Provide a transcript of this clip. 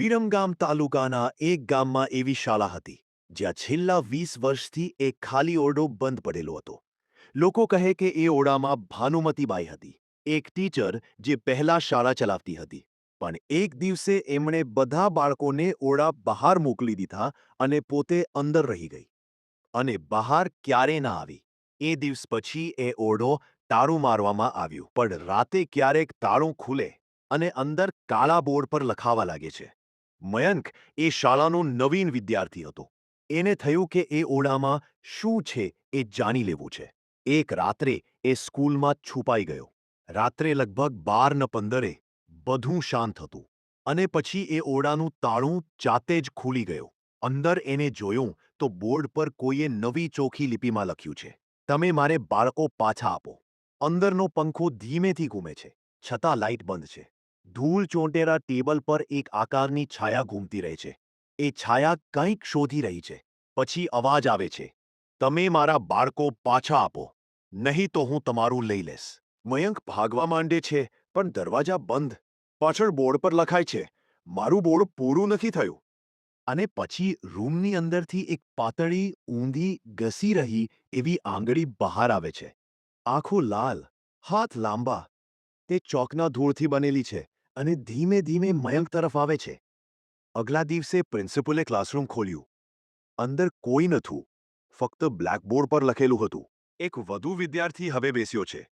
વિરમગામ તાલુકાના એક ગામમાં એવી શાળા હતી, જ્યાં છેલ્લા વીસ વર્ષથી એક ખાલી ઓરડો બંધ પડેલો હતો. લોકો કહે કે એ ઓરડામાં ભાનુમતીબાઈ હતી, એક ટીચર જે પહેલા શાળા ચલાવતી હતી. પણ એક દિવસે એમણે બધા બાળકોને ઓરડા બહાર મોકલી દીધા અને પોતે અંદર રહી ગઈ. અને બહાર ક્યારે ના આવી. એ દિવસ પછી એ ઓરડો તાળું મારવામાં આવ્યું, પણ રાતે ક્યારેક તાળું ખુલે અને અંદર કાળા બોર્ડ પર લખાવા લાગે છે. મયંક એ શાળાનો નવીન વિદ્યાર્થી હતો. એને થયું કે એ ઓળામાં શું છે એ જાણી લેવું છે. એક રાત્રે એ સ્કૂલમાં છુપાઈ ગયો. રાત્રે લગભગ બાર ન પંદરે બધું શાંત હતું અને પછી એ ઓરડાનું તાળું જાતે જ ખુલી ગયું. અંદર એને જોયું તો બોર્ડ પર કોઈએ નવી ચોખી લિપિમાં લખ્યું છે, તમે મારે બાળકો પાછા આપો. અંદરનો પંખો ધીમેથી ઘૂમે છે, છતાં લાઇટ બંધ છે. ધૂળ ચોંટેરા ટેબલ પર એક આકારની છાયા ઘૂમતી રહે છે. એ છાયા કંઈક શોધી રહી છે. પછી અવાજ આવે છે. તમે મારા બાળકો પાછા આપો. નહીં તો હું તમારું લઈ લઈશ. મયંક ભાગવા માંડે છે, પણ દરવાજા બંધ. પાછળ બોર્ડ પર લખાય છે, મારું બોર્ડ પૂરું નથી થયું અને પછી રૂમની અંદરથી એક પાતળી, ઊંધી, ઘસી રહી એવી આંગળી બહાર આવે છે. આંખો લાલ, હાથ લાંબા તે ચોકના ધૂળથી બનેલી છે અને ધીમે ધીમે મયંક તરફ આવે છે. અગલા દિવસે પ્રિન્સિપલે ક્લાસરૂમ ખોલ્યું. અંદર કોઈ નથું. ફક્ત બ્લેકબોર્ડ પર લખેલું હતું. એક વધુ વિદ્યાર્થી હવે બેસ્યો છે.